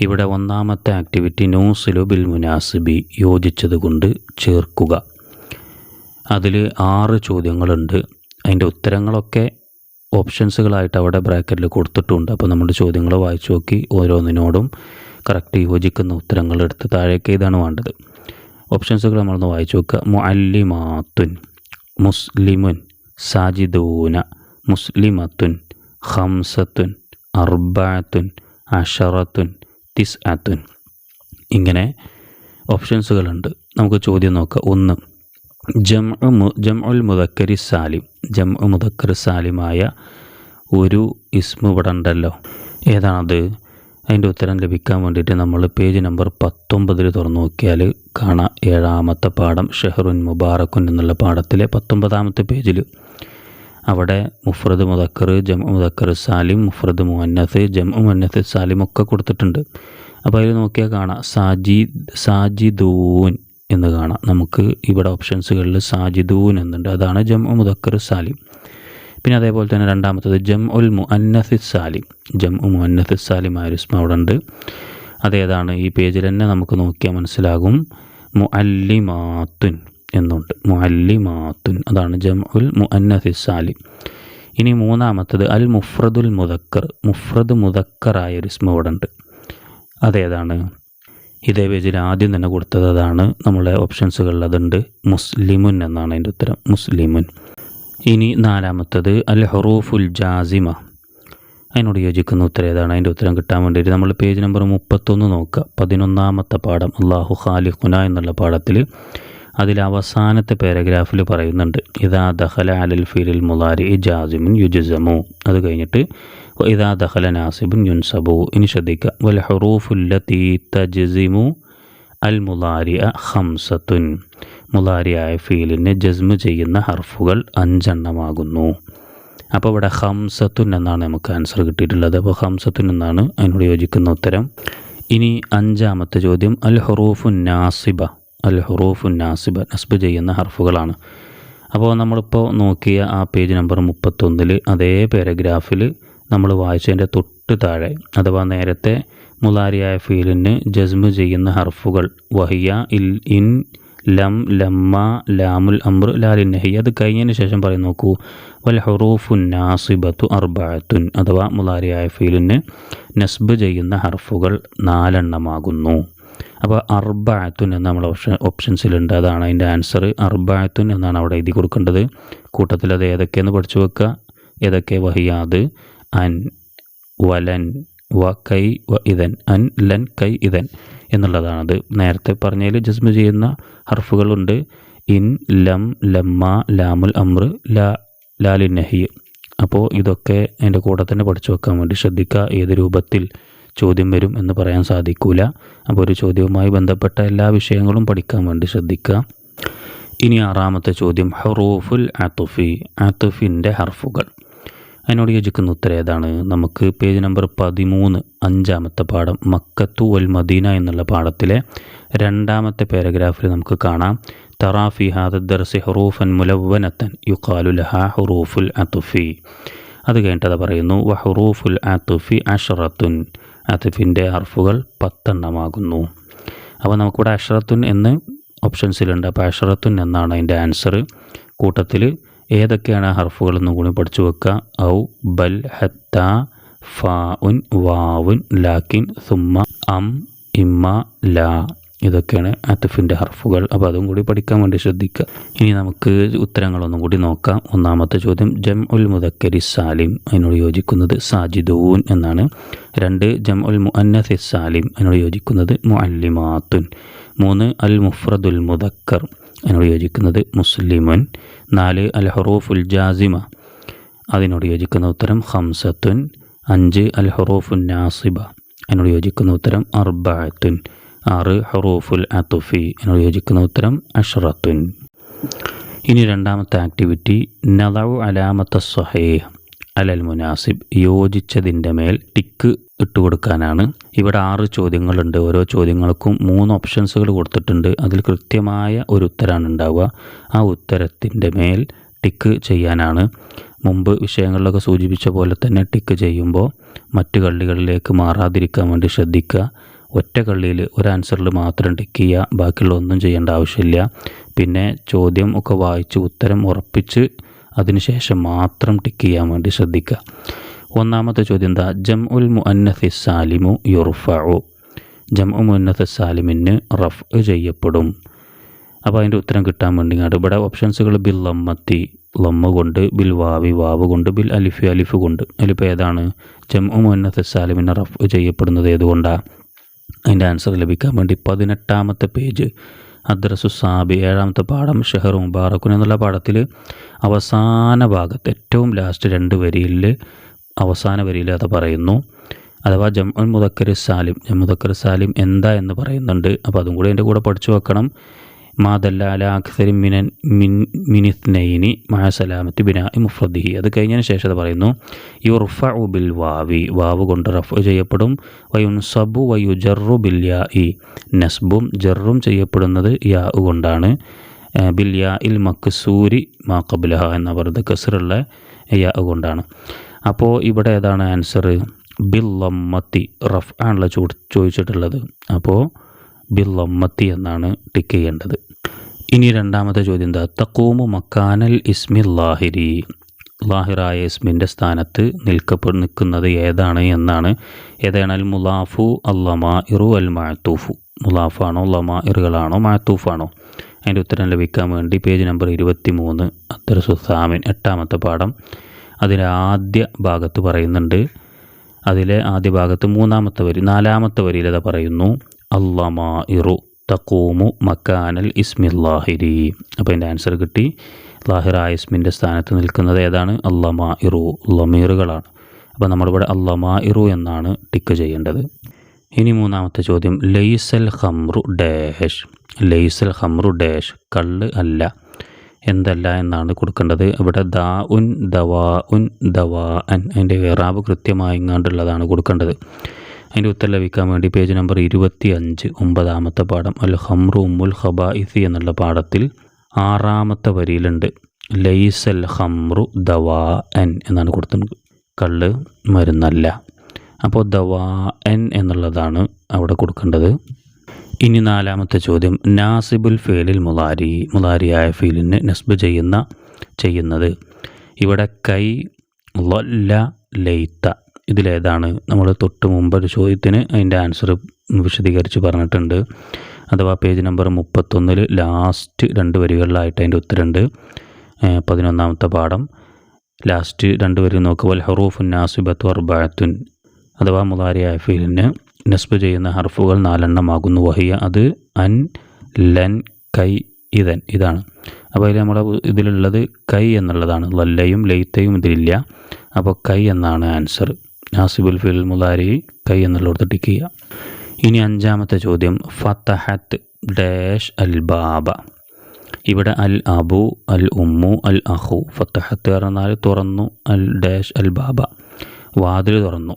ഇവിടെ ഒന്നാമത്തെ activity നൂസിലു bill മുനാസിബി യോജിച്ചതുകൊണ്ട് ചേർക്കുക. അതിൽ ആറ് ചോദ്യങ്ങളുണ്ട്. അതിന്റെ ഉത്തരങ്ങളൊക്കെ ഓപ്ഷൻസുകളായിട്ട് അവിടെ ബ്രാക്കറ്റിൽ കൊടുത്തിട്ടുണ്ട്. അപ്പോൾ നമ്മുടെ ചോദ്യങ്ങൾ വായിച്ചു നോക്കി ഓരോന്നിനോടും കറക്റ്റ് യോജിക്കുന്ന ഉത്തരങ്ങൾ എടുത്ത് താഴേക്ക് ഇതാണ് വേണ്ടത്. ഓപ്ഷൻസുകൾ നമ്മളൊന്ന് വായിച്ചു നോക്കുക. മുഅല്ലിമാത്തുൻ മുസ്ലിമുൻ സാജിദൂന മുസ്ലിമത്തുൻ ഹംസത്തുൻ അർബാത്തുൻ അഷറത്തുൻ തിസ് ആത്തുൻ ഇങ്ങനെ ഓപ്ഷൻസുകളുണ്ട് നമുക്ക് ചോദ്യം നോക്കാം. ഒന്ന് ജം ജം ഉൽ മുദക്കരി സാലിം. ജം മുദക്കർ സാലിമായ ഒരു ഇസ്മു ഇവിടെ ഉണ്ടല്ലോ. ഏതാണത്? അതിന്റെ ഉത്തരം ലഭിക്കാൻ വേണ്ടിയിട്ട് നമ്മൾ പേജ് നമ്പർ പത്തൊമ്പതിൽ തുറന്നു നോക്കിയാൽ കാണാം. ഏഴാമത്തെ പാഠം ഷെഹറുൻ മുബാറക്കുൻ എന്നുള്ള പാഠത്തിലെ പത്തൊമ്പതാമത്തെ പേജിൽ അവിടെ മുഫ്രദ് മുദക്കർ ജം മുദക്കർ സാലിം മുഫ്രദ് മുഹന്നത്ത് ജം മുഹന്നത്ത് സാലിം ഒക്കെ കൊടുത്തിട്ടുണ്ട്. അപ്പോൾ അതിൽ നോക്കിയാൽ കാണാം സാജി സാജിദൂൻ എന്ന് കാണാം. നമുക്ക് ഇവിടെ ഓപ്ഷൻസുകളിൽ സാജിദൂൻ എന്നുണ്ട്. അതാണ് ജം മുദക്കർ സാലിം. പിന്നെ അതേപോലെ തന്നെ രണ്ടാമത്തത് ജം ഉൽ മുഅന്നസ് സാലിം. ജം മുഅന്നസ് സാലിം ആരുസ്മ അവിടെ ഉണ്ട്. അതേതാണ് ഈ പേജിൽ തന്നെ നമുക്ക് നോക്കിയാൽ മനസ്സിലാകും. മുഅല്ലിമാത്തുൻ. എന്നുണ്ട്. മുഅല്ലിമാത്തുൻ അതാണ് ജംഉൽ മുഅന്നഫി സാലിം. ഇനി മൂന്നാമത്തത് അൽ മുഫ്രദുൽ മുദക്കർ. മുഫ്രദ് മുദക്കറായ ഒരു ഇസ്മ ഇവിടെ ഉണ്ട് അതേതാണ്? ഇതേ പേജിൽ ആദ്യം തന്നെ കൊടുത്തത് അതാണ്. നമ്മളെ ഓപ്ഷൻസുകളിൽ അതുണ്ട്. മുസ്ലിമുൻ എന്നാണ് അതിന്റെ ഉത്തരം. മുസ്ലിമുൻ. ഇനി നാലാമത്തത് അൽ ഹറൂഫുൽ ജാസിമ. അതിനോട് യോജിക്കുന്ന ഉത്തരം ഏതാണ്? അതിന്റെ ഉത്തരം കിട്ടാൻ വേണ്ടിയിട്ട് നമ്മൾ പേജ് നമ്പർ മുപ്പത്തൊന്ന് നോക്കുക. പതിനൊന്നാമത്തെ പാഠം അള്ളാഹു ഖാലിഖുന എന്നുള്ള പാഠത്തിൽ അതിൽ അവസാനത്തെ പാരഗ്രാഫിൽ പറയുന്നുണ്ട് ഇതാ ദഹല അലൽ ഫീലിൽ മുലാരി ജാസിമുൻ യുജസമു. അത് കഴിഞ്ഞിട്ട് ഇതാ ദഹല നാസിബുൻ യുൻസബു. ഇനി ശ്രദ്ധിക്കുക വൽ ഹറൂഫുല്ലത്തി തജ്സിമു അൽ മുലാരി മുലാരിയ ഹംസത്തുൻ മുലാരിയായ ഫീലിന് ജസ്മ് ചെയ്യുന്ന ഹർഫുകൾ അഞ്ചെണ്ണമാകുന്നു. അപ്പോൾ ഇവിടെ ഹംസത്തുൻ എന്നാണ് നമുക്ക് ആൻസർ കിട്ടിയിട്ടുള്ളത്. അപ്പോൾ ഹംസത്തുൻ എന്നാണ് അതിനോട് യോജിക്കുന്ന ഉത്തരം. ഇനി അഞ്ചാമത്തെ ചോദ്യം അൽ ഹുറൂഫുൻ നാസിബ? അൽ ഹുറൂഫുൻ നാസിബ നസ്ബ് ചെയ്യുന്ന ഹർഫുകളാണ്. അപ്പോൾ നമ്മളിപ്പോൾ നോക്കിയ ആ പേജ് നമ്പർ മുപ്പത്തൊന്നിൽ അതേ പാരഗ്രാഫിൽ നമ്മൾ വായിച്ചതിന്റെ തൊട്ട് താഴെ അഥവാ നേരത്തെ മുലാരിയായ ഫീലിന് ജസ്മ് ചെയ്യുന്ന ഹർഫുകൾ വഹിയ ഇൽ ഇൻ ലം ലമ്മ ലാമുൽ അമ്ര ലാലിൻ നഹി അത് കഴിഞ്ഞതിന് ശേഷം പറയും നോക്കൂ. വൽ ഹുറൂഫുൻ നാസിബത്തു അർബാത്തുൻ അഥവാ മുലാരിയായ ഫീലിന് നസ്ബ് ചെയ്യുന്ന ഹർഫുകൾ നാലെണ്ണമാകുന്നു. അപ്പോൾ അർബാത്തുൻ എന്ന നമ്മൾ ഓപ്ഷൻ ഓപ്ഷൻസിലുണ്ട് അതാണ് അതിന്റെ ആൻസർ അർബാത്തുൻ എന്നാണ് അവിടെ എഴുതി കൊടുക്കേണ്ടത്. കൂട്ടത്തിൽ അത് ഏതൊക്കെയെന്ന് പഠിച്ചു വെക്കുക. ഏതൊക്കെ? വഹിയാത് അൻ വലൻ വ കൈ വ ഇതൻ അൻ ലൻ കൈ ഇതൻ എന്നുള്ളതാണത്. നേരത്തെ പറഞ്ഞതിൽ ജസ്മ ചെയ്യുന്ന ഹർഫുകളുണ്ട്. ഇൻ ലം ലമ്മ ലാമുൽ അമ്ര ലാ ലാലിൻ നഹി അപ്പോൾ ഇതൊക്കെ എന്റെ കൂടെ തന്നെ പഠിച്ചു വെക്കാൻ വേണ്ടി ശ്രദ്ധിക്കുക. ഏത് രൂപത്തിൽ? ചോദ്യം വരും എന്ന് പറയാൻ സാധിക്കൂല. അപ്പോൾ ഒരു ചോദ്യവുമായി ബന്ധപ്പെട്ട എല്ലാ വിഷയങ്ങളും പഠിക്കാൻ വേണ്ടി ശ്രദ്ധിക്കുക. ഇനി ആറാമത്തെ ചോദ്യം. ഹറൂഫുൽ ആത്തുഫി ആത്തുഫിന്റെ ഹർഫുകൾ. അതിനോട് യോജിക്കുന്ന ഉത്തരം ഏതാണ്? നമുക്ക് പേജ് നമ്പർ പതിമൂന്ന് അഞ്ചാമത്തെ പാഠം മക്കത്തു വൽ മദീന എന്നുള്ള പാഠത്തിലെ രണ്ടാമത്തെ പാരഗ്രാഫിൽ നമുക്ക് കാണാം. തറാഫി ഹാദർസി ഹറൂഫൻ മുലവനത്തൻ യുഖാലു ലഹ ഹുറൂഫുൽ അത്തുഫി അത് കഴിഞ്ഞിട്ട് പറയുന്നു വ ഹുറൂഫുൽ അത്തുഫി അഷറത്തുൻ. അത്തുഫിന്റെ ഹർഫുകൾ പത്തെണ്ണമാകുന്നു. അപ്പോൾ നമുക്കിവിടെ അഷറത്തുൻ എന്ന് ഓപ്ഷൻസിലുണ്ട്. അപ്പോൾ അഷറത്തുൻ എന്നാണ് അതിന്റെ ആൻസർ കൂട്ടത്തിൽ ഏതൊക്കെയാണ് ഹർഫുകൾ എന്നും കൂടി പഠിച്ചു വെക്കുക. ഔ ബൽ ഹത്ത ഫാ ഉൻ വാവുൻ ലാക്കിൻ സുമ്മ അം ഇമ്മ ലാ. ഇതൊക്കെയാണ് അത്തഫിന്റെ ഹർഫുകൾ. അപ്പോൾ അതും കൂടി പഠിക്കാൻ വേണ്ടി ശ്രദ്ധിക്കുക. ഇനി നമുക്ക് ഉത്തരങ്ങളൊന്നും കൂടി നോക്കാം. ഒന്നാമത്തെ ചോദ്യം ജം ഉൽ മുദക്കരി സാലിം അതിനോട് യോജിക്കുന്നത് സാജിദൂൻ എന്നാണ്. രണ്ട് ജം ഉൽ മുഅന്നസി സാലിം അതിനോട് യോജിക്കുന്നത് മുഅല്ലിമാത്തുൻ. മൂന്ന് അൽ മുഫ്രദുൽ മുദക്കർ അതിനോട് യോജിക്കുന്നത് മുസ്ലിമുൻ. നാല് അൽ ഹറൂഫുൽ ജാസിമ അതിനോട് യോജിക്കുന്ന ഉത്തരം ഹംസത്തുൻ അഞ്ച് അൽ ഹറൂഫുൻ നാസിബ അതിനോട് യോജിക്കുന്ന ഉത്തരം അർബഅത്തുൻ ആറ് ഹറൂഫുൽ അത്തുഫി എന്നോട് യോജിക്കുന്ന ഉത്തരം അഷ്റത്തുൻ. ഇനി രണ്ടാമത്തെ ആക്ടിവിറ്റി നദവു അലാമത്ത സഹേഹ് അലൽ മുനാസിബ് യോജിച്ചതിന്റെ മേൽ ടിക്ക് ഇട്ട് കൊടുക്കാനാണ്. ഇവിടെ ആറ് ചോദ്യങ്ങളുണ്ട്. ഓരോ ചോദ്യങ്ങൾക്കും മൂന്ന് ഓപ്ഷൻസുകൾ കൊടുത്തിട്ടുണ്ട്. അതിൽ കൃത്യമായ ഒരു ഉത്തരമാണ് ഉണ്ടാവുക. ആ ഉത്തരത്തിന്റെ മേൽ ടിക്ക് ചെയ്യാനാണ്. മുമ്പ് വിഷയങ്ങളിലൊക്കെ സൂചിപ്പിച്ച പോലെ തന്നെ ടിക്ക് ചെയ്യുമ്പോൾ മറ്റ് കള്ളികളിലേക്ക് മാറാതിരിക്കാൻ വേണ്ടി ശ്രദ്ധിക്കുക. ഒറ്റ കള്ളിയിൽ ഒരു ആൻസറിൽ മാത്രം ടിക്ക് ചെയ്യുക ബാക്കിയുള്ള ഒന്നും ചെയ്യേണ്ട ആവശ്യമില്ല. പിന്നെ ചോദ്യം ഒക്കെ വായിച്ച് ഉത്തരം ഉറപ്പിച്ച് അതിനുശേഷം മാത്രം ടിക്ക് ചെയ്യാൻ വേണ്ടി ശ്രദ്ധിക്കുക. ഒന്നാമത്തെ ചോദ്യം എന്താ? ജം ഉൽ മുഅന്നഫി സാലിമു യുർഫഉ. ജം ഉ മുഅന്നസി സാലിമിന് റഫ് ചെയ്യപ്പെടും. അപ്പോൾ അതിന്റെ ഉത്തരം കിട്ടാൻ വേണ്ടി ഇങ്ങോട്ട് ഇവിടെ ഓപ്ഷൻസുകൾ ബിൽ ലമ്മത്തി ലമ്മ കൊണ്ട് ബിൽ വാവി വാവ് കൊണ്ട് ബിൽ അലിഫ് അലിഫ് കൊണ്ട്. അതിലിപ്പോൾ ഏതാണ്? ജം ഉ മുഅന്നസി സാലിമിന് റഫ് ചെയ്യപ്പെടുന്നത് ഏതുകൊണ്ടാണ് അതിന്റെ ആൻസർ ലഭിക്കാൻ വേണ്ടി പതിനെട്ടാമത്തെ പേജ് അദ്രസു സാബി ഏഴാമത്തെ പാഠം ഷെഹർ മുബാറക്കുൻ എന്നുള്ള പാഠത്തിൽ അവസാന ഭാഗത്ത് ഏറ്റവും ലാസ്റ്റ് രണ്ട് വരിയിൽ അവസാന വരിയിൽ അത് പറയുന്നു. അഥവാ ജം മുദക്കർ സാലിം ജമ്മുദക്കർ മുദക്കർ സാലിം എന്താ എന്ന് പറയുന്നുണ്ട്. അപ്പോൾ അതും കൂടി എന്റെ കൂടെ പഠിച്ചു വെക്കണം. മാതല്ല അല മിൻ മിനിസ്നൈനി മഴ സലാമത്തി ബിന മുഫ്രദിഹി. അത് കഴിഞ്ഞതിന് ശേഷം പറയുന്നു യുർഫ ബിൽ വാവി. വാവ് കൊണ്ട് റഫ് ചെയ്യപ്പെടും. വയുൻ സബു വയു ജറു ബിൽ യാ ഇ നസ്ബും ജറും ചെയ്യപ്പെടുന്നത് യാ കൊണ്ടാണ്. ബിൽ യാ ഇൽ മക്സൂരി മാ കബുലഹ എന്ന പറയുന്നത് കസറുള്ള യാ കൊണ്ടാണ്. അപ്പോൾ ഇവിടെ ഏതാണ് ആൻസർ ബിൽ ലമ്മത്തി റഫ് ആണല്ലോ ചോദിച്ചിട്ടുള്ളത്. അപ്പോൾ ബിൽ ഒമ്മത്തി എന്നാണ് ടിക്ക് ചെയ്യേണ്ടത്. ഇനി രണ്ടാമത്തെ ചോദ്യം എന്താ? തക്കൂമു മക്കാനൽ ഇസ്മി ലാഹിരി. ലാഹിറായ ഇസ്മിന്റെ സ്ഥാനത്ത് നിൽക്കപ്പെ നിൽക്കുന്നത് ഏതാണ് എന്നാണ്. ഏതാണ്? അൽ മുലാഫു അല്ലമാ ഇറു അൽ മാത്തൂഫു. മുലാഫാണോ ലമാ ഇറുകളാണോ മാത്തൂഫാണോ? അതിന്റെ ഉത്തരം ലഭിക്കാൻ വേണ്ടി പേജ് നമ്പർ ഇരുപത്തി മൂന്ന് അത്തരസുസാമിൻ എട്ടാമത്തെ പാഠം. അതിലെ ആദ്യ ഭാഗത്ത് പറയുന്നുണ്ട്. അതിലെ ആദ്യ ഭാഗത്ത് മൂന്നാമത്തെ വരി നാലാമത്തെ വരിയിലത് പറയുന്നു. അല്ലമാ ഇറു തക്കൂമു മക്കാനൽ ഇസ്മില്ലാഹിരി. അപ്പോൾ എന്റെ ആൻസർ കിട്ടി. ലാഹിറായ ഇസ്മിന്റെ സ്ഥാനത്ത് നിൽക്കുന്നത് ഏതാണ്? അല്ലമാ ഇറു ലമീറുകളാണ്. അപ്പോൾ നമ്മളിവിടെ അല്ലമാ ഇറു എന്നാണ് ടിക്ക് ചെയ്യേണ്ടത്. ഇനി മൂന്നാമത്തെ ചോദ്യം. ലൈസൽ ഹംറു ഡാഷ്. ലൈസൽ ഹംറു ഡാഷ്. കള്ള് അല്ല. എന്തല്ല എന്നാണ് കൊടുക്കേണ്ടത്. ഇവിടെ ദാ ഉൻ ദവാ ഉൻ ദവാ അൻ അതിന്റെ ഇറാബ് കൃത്യമായി ഇങ്ങാണ്ടുള്ളതാണ് കൊടുക്കേണ്ടത്. അതിന്റെ ഉത്തരം ലഭിക്കാൻ വേണ്ടി പേജ് നമ്പർ ഇരുപത്തി അഞ്ച് ഒമ്പതാമത്തെ പാഠം അൽ ഹംറു ഉമ്മുൽ ഹബാഇസി എന്നുള്ള പാഠത്തിൽ ആറാമത്തെ വരിയിലുണ്ട്. ലൈസൽ ഹംറു ദവാ എൻ എന്നാണ് കൊടുത്തിട്ടുണ്ട്. കള്ള് മരുന്നല്ല. അപ്പോൾ ദവാ എൻ എന്നുള്ളതാണ് അവിടെ കൊടുക്കേണ്ടത്. ഇനി നാലാമത്തെ ചോദ്യം. നാസിബുൽ ഫേലിൽ മുലാരി മുലാരിയായ ഫീലിന് നസ്ബ് ചെയ്യുന്ന ചെയ്യുന്നത്. ഇവിടെ കൈ ലൊല്ല ലൈത്ത. ഇതിലേതാണ് നമ്മൾ തൊട്ട് മുമ്പ് ഒരു ചോദ്യത്തിന് അതിന്റെ ആൻസർ വിശദീകരിച്ച് പറഞ്ഞിട്ടുണ്ട്. അഥവാ പേജ് നമ്പർ മുപ്പത്തൊന്നിൽ ലാസ്റ്റ് രണ്ട് വരികളിലായിട്ട് അതിന്റെ ഉത്തരമുണ്ട്. പതിനൊന്നാമത്തെ പാഠം. ലാസ്റ്റ് രണ്ട് വരി നോക്കുക വൽ ഹറൂഫുൻ നാസിബത്ത് അർബാത്തുൻ അഥവാ മുതാരി ആഫീലിന് നസ്ബ് ചെയ്യുന്ന ഹർഫുകൾ നാലെണ്ണമാകുന്നു. വഹിയ അത് അൻ ലൻ കൈ ഇതൻ ഇതാണ്. അപ്പോൾ അതിൽ നമ്മുടെ ഇതിലുള്ളത് കൈ എന്നുള്ളതാണ്. ലല്ലയും ലൈത്തയും ഇതിലില്ല. അപ്പോൾ കൈ എന്നാണ് ആൻസർ. നാസിബുൽ ഫിൽ മുലാരി കൈ എന്നുള്ളിടത്ത് ടിക്ക് ചെയ്യുക ഇനി അഞ്ചാമത്തെ ചോദ്യം ഫത്തഹത്ത് ഡാഷ് അൽ ബാബ. ഇവിടെ അൽ അബു അൽ ഉമ്മു അൽ അഹു. ഫത്തഹത്ത് പറഞ്ഞാൽ തുറന്നു അൽ ഡാഷ് അൽ ബാബ. വാതിൽ തുറന്നു.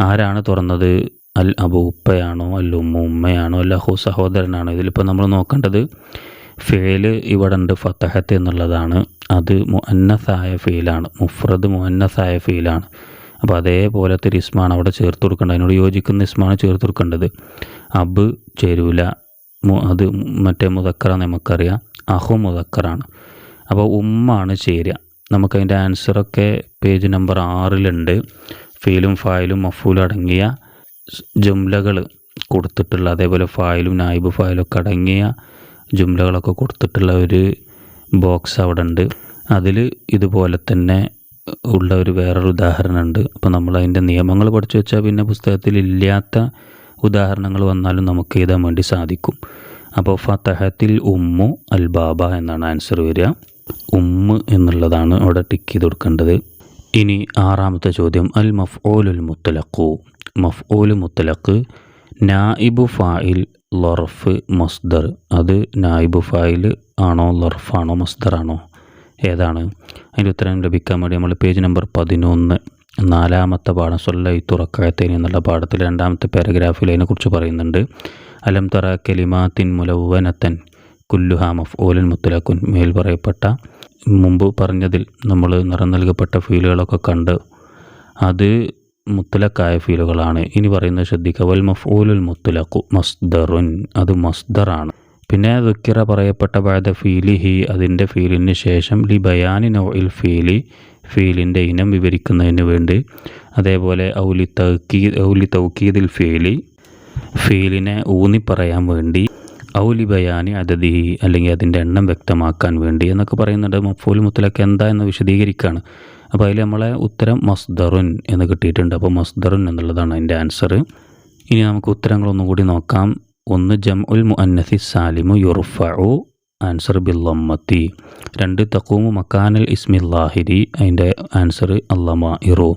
ആരാണ് തുറന്നത്? അൽ അബു ഉപ്പയാണോ അൽ ഉമ്മു ഉമ്മയാണോ അൽ അഹു സഹോദരനാണോ? ഇതിലിപ്പോൾ നമ്മൾ നോക്കേണ്ടത് ഫേൽ ഇവിടെ ഉണ്ട് ഫത്തഹത്ത് എന്നുള്ളതാണ്. അത് മുഅന്നസായ ഫീലാണ് മുഫ്രദ് മുഅന്നസായ ഫീലാണ്. അപ്പോൾ അതേപോലത്തെ ഇസ്മാണ് അവിടെ ചേർത്ത് കൊടുക്കേണ്ടത്. അതിനോട് യോജിക്കുന്ന ഇസ്മാണ് ചേർത്ത് കൊടുക്കേണ്ടത്. അബ് ചേരൂല അത് മറ്റേ മുതക്കറ നമുക്കറിയാം. അഹു മുതക്കറാണ് അപ്പോൾ ഉമ്മാണ് ചേരുക. നമുക്കതിന്റെ ആൻസറൊക്കെ പേജ് നമ്പർ ആറിലുണ്ട്. ഫീലും ഫായിലും മഫൂലും അടങ്ങിയ ജുംലകൾ കൊടുത്തിട്ടുള്ള അതേപോലെ ഫായിലും നായിബ് ഫായിലും ഒക്കെ അടങ്ങിയ ജുംലകളൊക്കെ കൊടുത്തിട്ടുള്ള ഒരു ബോക്സ് അവിടെ ഉണ്ട്. അതിൽ ഇതുപോലെ തന്നെ ഉള്ള ഒരു വേറൊരു ഉദാഹരണമുണ്ട്. അപ്പോൾ നമ്മൾ അതിന്റെ നിയമങ്ങൾ പഠിച്ചു വെച്ചാൽ പിന്നെ പുസ്തകത്തിൽ ഇല്ലാത്ത ഉദാഹരണങ്ങൾ വന്നാലും നമുക്ക് എഴുതാൻ വേണ്ടി സാധിക്കും. അപ്പോൾ ഫതഹത്തിൽ ഉമ്മു അൽ ബാബ എന്നാണ് ആൻസർ വരിക. ഉമ്മ് എന്നുള്ളതാണ് അവിടെ ടിക്ക് ചെയ്ത് കൊടുക്കേണ്ടത്. ഇനി ആറാമത്തെ ചോദ്യം. അൽ മഫ്ഓലുൽ മുത്തലഖു. മഫ്ഓൽ മുത്തലഖ് നായിബു ഫായിൽ ലൊറഫ് മസ്ദർ. അത് നായിബു ഫായിൽ ആണോ ലൊറഫാണോ മസ്ദറാണോ? ഏതാണ്? അതിന്റെ ഉത്തരം ലഭിക്കാൻ വേണ്ടി നമ്മൾ പേജ് നമ്പർ പതിനൊന്ന് നാലാമത്തെ പാഠം സൊല്ലൈ തുറക്കായത്തേന് എന്നുള്ള പാഠത്തിൽ രണ്ടാമത്തെ പാരഗ്രാഫിൽ അതിനെക്കുറിച്ച് പറയുന്നുണ്ട്. അലം തറ കലിമാത്തിൻ മുലവനത്തൻ കുല്ലുഹ ഓലൻ മുത്തലക്കുൻ മേൽ പറയപ്പെട്ട മുമ്പ് പറഞ്ഞതിൽ നമ്മൾ നിറം നൽകപ്പെട്ട ഫീലുകളൊക്കെ കണ്ട് അത് മുത്തലക്കായ ഫീലുകളാണ്. ഇനി പറയുന്നത് ശ്രദ്ധിക്കുക. വൽ മഫ്ഊലുൽ മുത്തലക്കു മസ്ദറുൻ അത് മസ്ദറാണ്. പിന്നെ ദുക്കിറ പറയപ്പെട്ട ബാദ ഫീലിഹി അതിന്റെ ഫീലിന് ശേഷം ലി ബയാനി നൗഇൽ ഫീലി ഫീലിന്റെ ഇനം വിവരിക്കുന്നതിന് വേണ്ടി. അതേപോലെ ഔലി തൗക്കീ ഔലി തൗക്കീദിൽ ഫീലി ഫീലിനെ ഊന്നി പറയാൻ വേണ്ടി ഔലി ബയാനി അതതി അല്ലെങ്കിൽ അതിന്റെ എണ്ണം വ്യക്തമാക്കാൻ വേണ്ടി എന്നൊക്കെ പറയുന്നുണ്ട്. മഫൂൽ മുത്തലൊക്കെ എന്താ എന്ന് വിശദീകരിക്കുകയാണ് അപ്പോൾ അതിൽ നമ്മളെ ഉത്തരം മസ്ദറുൻ എന്ന് കിട്ടിയിട്ടുണ്ട്. അപ്പോൾ മസ്ദറുൻ എന്നുള്ളതാണ് അതിന്റെ ആൻസർ ഇനി നമുക്ക് ഉത്തരങ്ങളൊന്നും കൂടി നോക്കാം. ഒന്ന് ജം ഉൽ മുഅന്നസി സാലിമു യുർഫഉ ആൻസർ ബില്ലമ്മത്തി. രണ്ട് തക്കൂമു മക്കാനൽ ഇസ്മിൽ ലാഹിരി അതിന്റെ ആൻസർ അല്ലമ ഇറു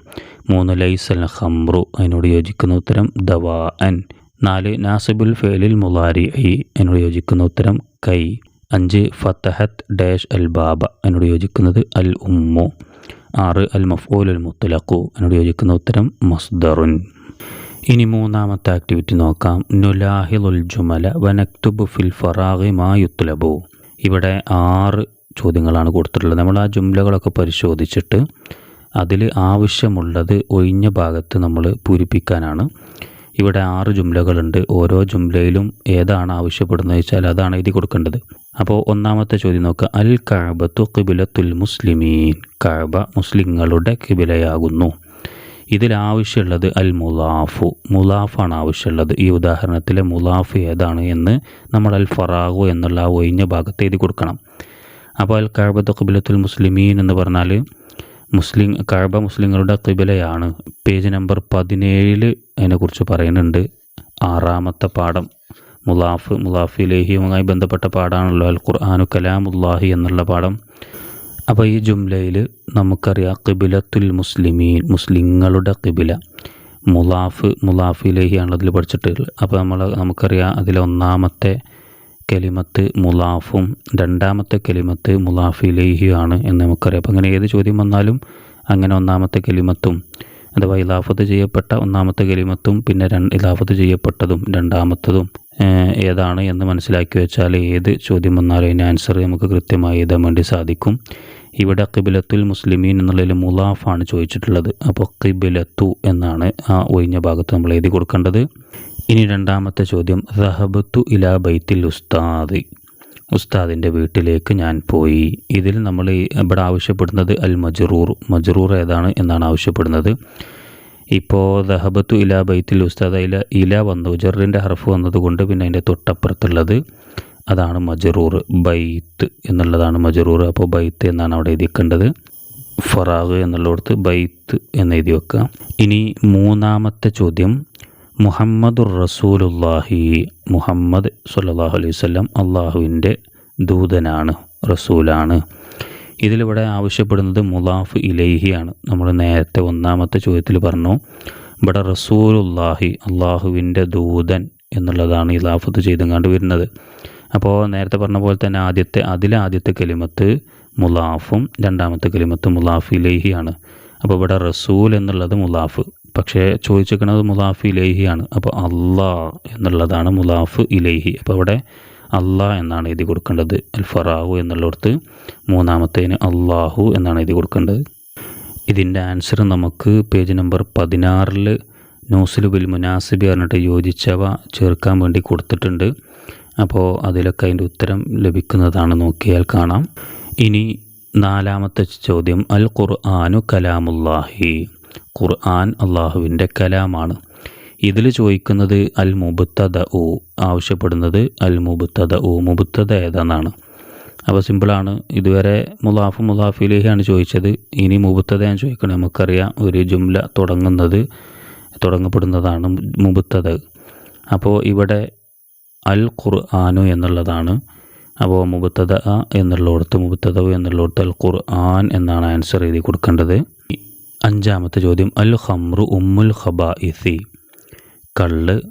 മൂന്ന് ലൈസൽ ഹംറു അതിനോട് യോജിക്കുന്ന ഉത്തരം ദവാ അൻ നാല് നാസിബുൽ ഫേലിൽ മുലാരി ഐ അതിനോട് യോജിക്കുന്ന ഉത്തരം കൈ. അഞ്ച് ഫത്തഹത്ത് ഡാഷ് അൽ ബാബ അതിനോട് യോജിക്കുന്നത് അൽ ഉമ്മു. ആറ് അൽ മഫ്ഊൽ അൽ മുത്തലഖു അതിനോട് യോജിക്കുന്ന ഉത്തരം മസ്ദറുൻ. ഇനി മൂന്നാമത്തെ ആക്ടിവിറ്റി നോക്കാം. നുലാഹിലുൽ ജുമല വനക്തുബു ഫിൽ ഫറാഹി മാ യുത്ലബു. ഇവിടെ ആറ് ചോദ്യങ്ങളാണ് കൊടുത്തിട്ടുള്ളത്. നമ്മൾ ആ ജുംലകളൊക്കെ പരിശോധിച്ചിട്ട് അതിൽ ആവശ്യമുള്ളത് ഒഴിഞ്ഞ ഭാഗത്ത് നമ്മൾ പൂരിപ്പിക്കാനാണ്. ഇവിടെ ആറ് ജുംലകളുണ്ട്. ഓരോ ജുംലയിലും ഏതാണ് ആവശ്യപ്പെടുന്നത് വെച്ചാൽ അതാണ് എഴുതി കൊടുക്കേണ്ടത്. അപ്പോൾ ഒന്നാമത്തെ ചോദ്യം നോക്കുക. അൽ കഅബത്തു കിബിലത്തുൽ മുസ്ലിമീൻ. കഅബ മുസ്ലിങ്ങളുടെ കിബിലയാകുന്നു ഇതിൽ ആവശ്യമുള്ളത് അൽ മുലാഫു മുലാഫാണ് ആവശ്യമുള്ളത്. ഈ ഉദാഹരണത്തിലെ മുലാഫ് ഏതാണ് എന്ന് നമ്മൾ അൽ ഫറാഖു എന്നുള്ള ആ ഒഴിഞ്ഞ ഭാഗത്ത് എഴുതി കൊടുക്കണം. അപ്പോൾ അൽ കഅബത്തു കിബിലത്തുൽ മുസ്ലിമീൻ എന്ന് പറഞ്ഞാൽ മുസ്ലിം കഴബ മുസ്ലിങ്ങളുടെ കിബിലയാണ് പേജ് നമ്പർ പതിനേഴിൽ അതിനെക്കുറിച്ച് പറയുന്നുണ്ട്. ആറാമത്തെ പാഠം. മുലാഫ് മുലാഫി ലേഹിയുമായി ബന്ധപ്പെട്ട പാഠാണല്ലോ അൽ ഖുർആാനു കലാമുല്ലാഹി എന്നുള്ള പാഠം. അപ്പോൾ ഈ ജുംലയിൽ നമുക്കറിയാം കിബിലത്തുൽ മുസ്ലിമീൻ മുസ്ലിങ്ങളുടെ കിബില മുലാഫ് മുലാഫ് ലേഹിയാണ് അതിൽ പഠിച്ചിട്ടുള്ളത്. അപ്പോൾ നമ്മൾ നമുക്കറിയാം അതിൽ ഒന്നാമത്തെ കെലിമത്ത് മുലാഫും രണ്ടാമത്തെ കെലിമത്ത് മുലാഫിലേഹിയാണ് എന്ന് നമുക്കറിയാം. അപ്പോൾ അങ്ങനെ ഏത് ചോദ്യം വന്നാലും അങ്ങനെ ഒന്നാമത്തെ കെലിമത്തും അഥവാ ഇലാഫത്ത് ചെയ്യപ്പെട്ട ഒന്നാമത്തെ കെലിമത്തും പിന്നെ രണ്ട് ഇലാഫത്ത് ചെയ്യപ്പെട്ടതും രണ്ടാമത്തതും ഏതാണ് എന്ന് മനസ്സിലാക്കി വെച്ചാൽ ഏത് ചോദ്യം വന്നാലും അതിന് ആൻസർ നമുക്ക് കൃത്യമായി എഴുതാൻ വേണ്ടി സാധിക്കും. ഇവിടെ കിബിലത്തുൽ മുസ്ലിമീൻ എന്നുള്ളതിൽ മുലാഫാണ് ചോദിച്ചിട്ടുള്ളത്. അപ്പോൾ കിബിലത്തു എന്നാണ് ആ ഒഴിഞ്ഞ ഭാഗത്ത് നമ്മൾ എഴുതി കൊടുക്കേണ്ടത്. ഇനി രണ്ടാമത്തെ ചോദ്യം റഹബത്തു ഇലാ ബൈത്തിൽ ഉസ്താദ്? ഉസ്താദിന്റെ വീട്ടിലേക്ക് ഞാൻ പോയി. ഇതിൽ നമ്മൾ ഇവിടെ ആവശ്യപ്പെടുന്നത് അൽ മജറൂർ മജറൂർ ഏതാണ് എന്നാണ് ആവശ്യപ്പെടുന്നത്. ഇപ്പോൾ ദഹബത്തു ഇല ബൈത്തിൽ ഉസ്താദ് ഇല ഇല വന്നു ജറിന്റെ ഹർഫ് വന്നതുകൊണ്ട് പിന്നെ അതിന്റെ തൊട്ടപ്പുറത്തുള്ളത്. അതാണ് മജറൂർ ബൈത്ത് എന്നുള്ളതാണ് മജറൂർ. അപ്പോൾ ബൈത്ത് എന്നാണ് അവിടെ എഴുതിയേക്കേണ്ടത്. ഫറാഗ് എന്നുള്ളിടത്ത് ബൈത്ത് എന്ന് എഴുതി വെക്കുക ഇനി മൂന്നാമത്തെ ചോദ്യം. മുഹമ്മദുർ റസൂലുല്ലാഹി മുഹമ്മദ് സല്ലാഹു അലൈഹി വസല്ലം അള്ളാഹുവിന്റെ ദൂതനാണ് റസൂലാണ്. ഇതിലിവിടെ ആവശ്യപ്പെടുന്നത് മുലാഫ് ഇലൈഹിയാണ് നമ്മൾ നേരത്തെ ഒന്നാമത്തെ ചോദ്യത്തിൽ പറഞ്ഞു ഇവിടെ റസൂലുല്ലാഹി അള്ളാഹുവിന്റെ ദൂതൻ എന്നുള്ളതാണ് ഇലാഫത്ത് ചെയ്തും വരുന്നത് അപ്പോൾ നേരത്തെ പറഞ്ഞ പോലെ തന്നെ ആദ്യത്തെ അതിലെ ആദ്യത്തെ കലിമത്ത് മുലാഫും രണ്ടാമത്തെ കലിമത്ത് മുലാഫ് ഇലേഹി ആണ് അപ്പോൾ ഇവിടെ റസൂൽ എന്നുള്ളത് മുലാഫ്. പക്ഷേ ചോദിച്ചിരിക്കുന്നത് മുലാഫ് ഇലേഹി ആണ് അപ്പോൾ അള്ളാ എന്നുള്ളതാണ് മുലാഫ് ഇലേഹി. അപ്പോൾ ഇവിടെ അള്ളാ എന്നാണ് എഴുതി കൊടുക്കേണ്ടത്. അൽ ഫറാഹു എന്നുള്ളിടത്ത് മൂന്നാമത്തേന് അള്ളാഹു എന്നാണ് എഴുതി കൊടുക്കേണ്ടത്. ഇതിന്റെ ആൻസർ നമുക്ക് പേജ് നമ്പർ പതിനാറിൽ ന്യൂസിൽ ബിൽ മുനാസിബി പറഞ്ഞിട്ട് യോജിച്ചവ ചേർക്കാൻ വേണ്ടി കൊടുത്തിട്ടുണ്ട്. അപ്പോൾ അതിലൊക്കെ അതിന്റെ ഉത്തരം ലഭിക്കുന്നതാണ് നോക്കിയാൽ കാണാം. ഇനി നാലാമത്തെ ചോദ്യം അൽ ഖുർആാനു കലാമുല്ലാഹി. ഖുർആൻ അള്ളാഹുവിന്റെ കലാമാണ്. ഇതിൽ ചോദിക്കുന്നത് അൽ മുബത്തദ ഉ ആവശ്യപ്പെടുന്നത് അൽ മുബത്തദ ഉ മുബത്തദ ഏതെന്നാണ്. അപ്പോൾ സിമ്പിളാണ് ഇതുവരെ മുലാഫ് മുലാഫിലേഹിയാണ് ചോദിച്ചത്. ഇനി മുബത്തതയാണ് ചോദിക്കണം. നമുക്കറിയാം ഒരു ജുംല തുടങ്ങുന്നത് തുടങ്ങപ്പെടുന്നതാണ് മുബത്തത അപ്പോൾ ഇവിടെ അൽ ഖുർആാനു എന്നുള്ളതാണ് അപ്പോൾ മുബത്തത എന്നുള്ളിടത്ത് മുബത്തതവ് എന്നുള്ളിടത്ത് അൽ ഖുർആൻ എന്നാണ് ആൻസർ എഴുതി കൊടുക്കേണ്ടത്. അഞ്ചാമത്തെ ചോദ്യം അൽ ഖംറു ഉമ്മുൽ ഖബാഇസി. കള്ള്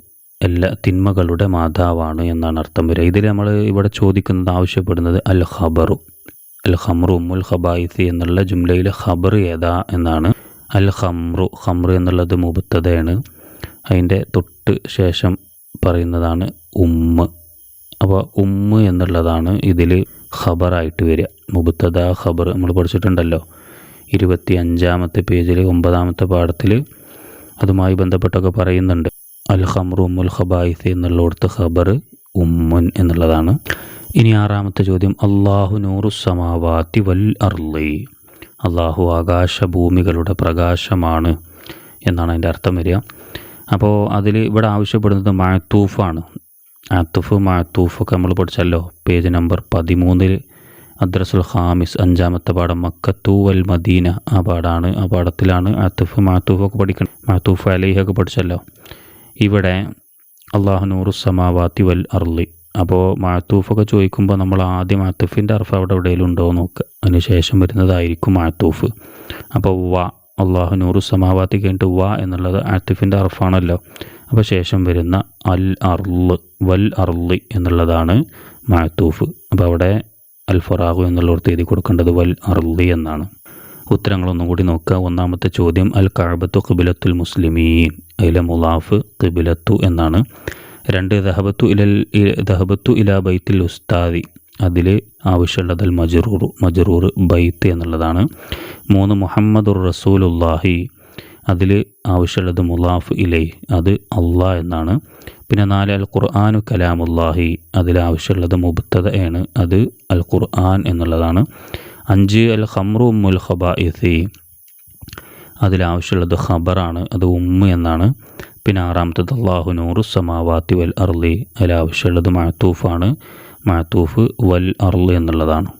എല്ലാ തിന്മകളുടെ മാതാവാണ് എന്നാണ് അർത്ഥം വരിക. ഇതിൽ നമ്മൾ ഇവിടെ ചോദിക്കുന്നത് ആവശ്യപ്പെടുന്നത് അൽ ഖബറു അൽ ഖംറു ഉമ്മുൽ ഖബായിസി എന്നുള്ള ജുംലയിലെ ഖബർ ഏതാ എന്നാണ്. അൽ ഖംറു ഖംറു എന്നുള്ളത് മുബത്തതയാണ് അതിന്റെ തൊട്ട് ശേഷം പറയുന്നതാണ് ഉമ്മ്. അപ്പോൾ ഉമ്മ് എന്നുള്ളതാണ് ഇതിൽ ഖബറായിട്ട് വരിക. മുബത്തദ ഖബർ നമ്മൾ പഠിച്ചിട്ടുണ്ടല്ലോ. ഇരുപത്തി അഞ്ചാമത്തെ പേജിൽ ഒമ്പതാമത്തെ പാഠത്തിൽ അതുമായി ബന്ധപ്പെട്ടൊക്കെ പറയുന്നുണ്ട്. അൽ ഖമറു ഉമ്മുൽ ഖബായിസ് എന്നുള്ളടത്ത് ഖബർ ഉമ്മുൻ എന്നുള്ളതാണ്. ഇനി ആറാമത്തെ ചോദ്യം. അള്ളാഹു നൂറു സമാവാത്തി വൽ അർലി അള്ളാഹു ആകാശഭൂമികളുടെ പ്രകാശമാണ് എന്നാണ് അതിന്റെ അർത്ഥം വരിക. അപ്പോൾ അതിൽ ഇവിടെ ആവശ്യപ്പെടുന്നത് മാത്തൂഫാണ് ആത്തുഫ് മഴത്തൂഫൊക്കെ നമ്മൾ പഠിച്ചല്ലോ. പേജ് നമ്പർ പതിമൂന്നിൽ അദ്രസുൽ ഹാമിസ് അഞ്ചാമത്തെ പാഠം മക്കത്തു അൽ മദീന. ആ പാടാണ് ആ പാഠത്തിലാണ് ആത്തുഫ് മാത്തൂഫൊക്കെ പഠിക്കണം മാത്തൂഫ് അലൈഹൊക്കെ പഠിച്ചല്ലോ. ഇവിടെ അള്ളാഹു നൂറു സമാവാത്തി വൽ അർലി അപ്പോൾ മാത്തൂഫൊക്കെ ചോദിക്കുമ്പോൾ നമ്മൾ ആദ്യം മാത്തൂഫിന്റെ അർഫ് അവിടെ എവിടെയെങ്കിലും ഉണ്ടോ നോക്കുക അതിന് ശേഷം വരുന്നതായിരിക്കും മാത്തൂഫ് അപ്പോൾ വ അള്ളാഹു നൂറു സമാവാത്തി കഴിഞ്ഞിട്ട് വ എന്നുള്ളത് ആത്തിഫിന്റെ അർഫാണല്ലോ. അപ്പോൾ ശേഷം വരുന്ന അൽ അർൾ വൽ അർലി എന്നുള്ളതാണ് മാത്തൂഫ് അപ്പോൾ അവിടെ അൽ ഫറാഹു എന്നുള്ളവർക്ക് എഴുതി കൊടുക്കേണ്ടത് വൽ അർൾ എന്നാണ്. ഉത്തരങ്ങളൊന്നും കൂടി നോക്കുക. ഒന്നാമത്തെ ചോദ്യം അൽ കഅബത്തു ഖിബിലത്തുൽ മുസ്ലിമീൻ. അതിലെ മുലാഫ് ഖിബിലത്തു എന്നാണ്. രണ്ട് ദഹബത്തു ഇലൽ ദഹബത്തു ഇലാ ബൈത്തിൽ ഉസ്താദി. അതിൽ ആവശ്യമുള്ളത് മജറൂർ മജറൂർ ബൈത്ത് എന്നുള്ളതാണ്. മൂന്ന് മുഹമ്മദുർ റസൂലുല്ലാഹി അതിൽ ആവശ്യമുള്ളത് മുലാഫ് ഇലൈ അത് അള്ളാഹ് എന്നാണ്. പിന്നെ നാല് അൽ ഖുർആാനു കലാമുല്ലാഹി അതിൽ ആവശ്യമുള്ളത് മുബത്തത ആണ് അത് അൽ ഖുർആൻ എന്നുള്ളതാണ്. അഞ്ച് അൽ ഖമ്രു ഉമ്മുൽ ഖബാഇസി. അതിലാവശ്യമുള്ളത് ഖബറാണ് അത് ഉമ്മ എന്നാണ്. പിന്നെ ആറാമത്തത് അള്ളാഹു നൂറു സമാവാത്തി വൽ അർലി അതിലാവശ്യമുള്ളത് മാത്തൂഫാണ് മാത്തൂഫ് വൽ അർൾ എന്നുള്ളതാണ്.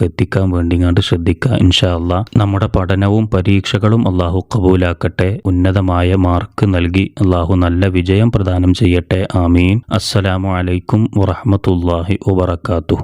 എത്തിക്കാൻ വേണ്ടി ഇങ്ങോട്ട് ശ്രദ്ധിക്കുക. ഇൻഷാ അല്ല നമ്മുടെ പഠനവും പരീക്ഷകളും അള്ളാഹു കബൂലാക്കട്ടെ ഉന്നതമായ മാർക്ക് നൽകി അള്ളാഹു നല്ല വിജയം പ്രദാനം ചെയ്യട്ടെ. ആമീൻ. അസ്സലാമു അലൈക്കും വറഹമത്തല്ലാഹി വബർക്കാത്തു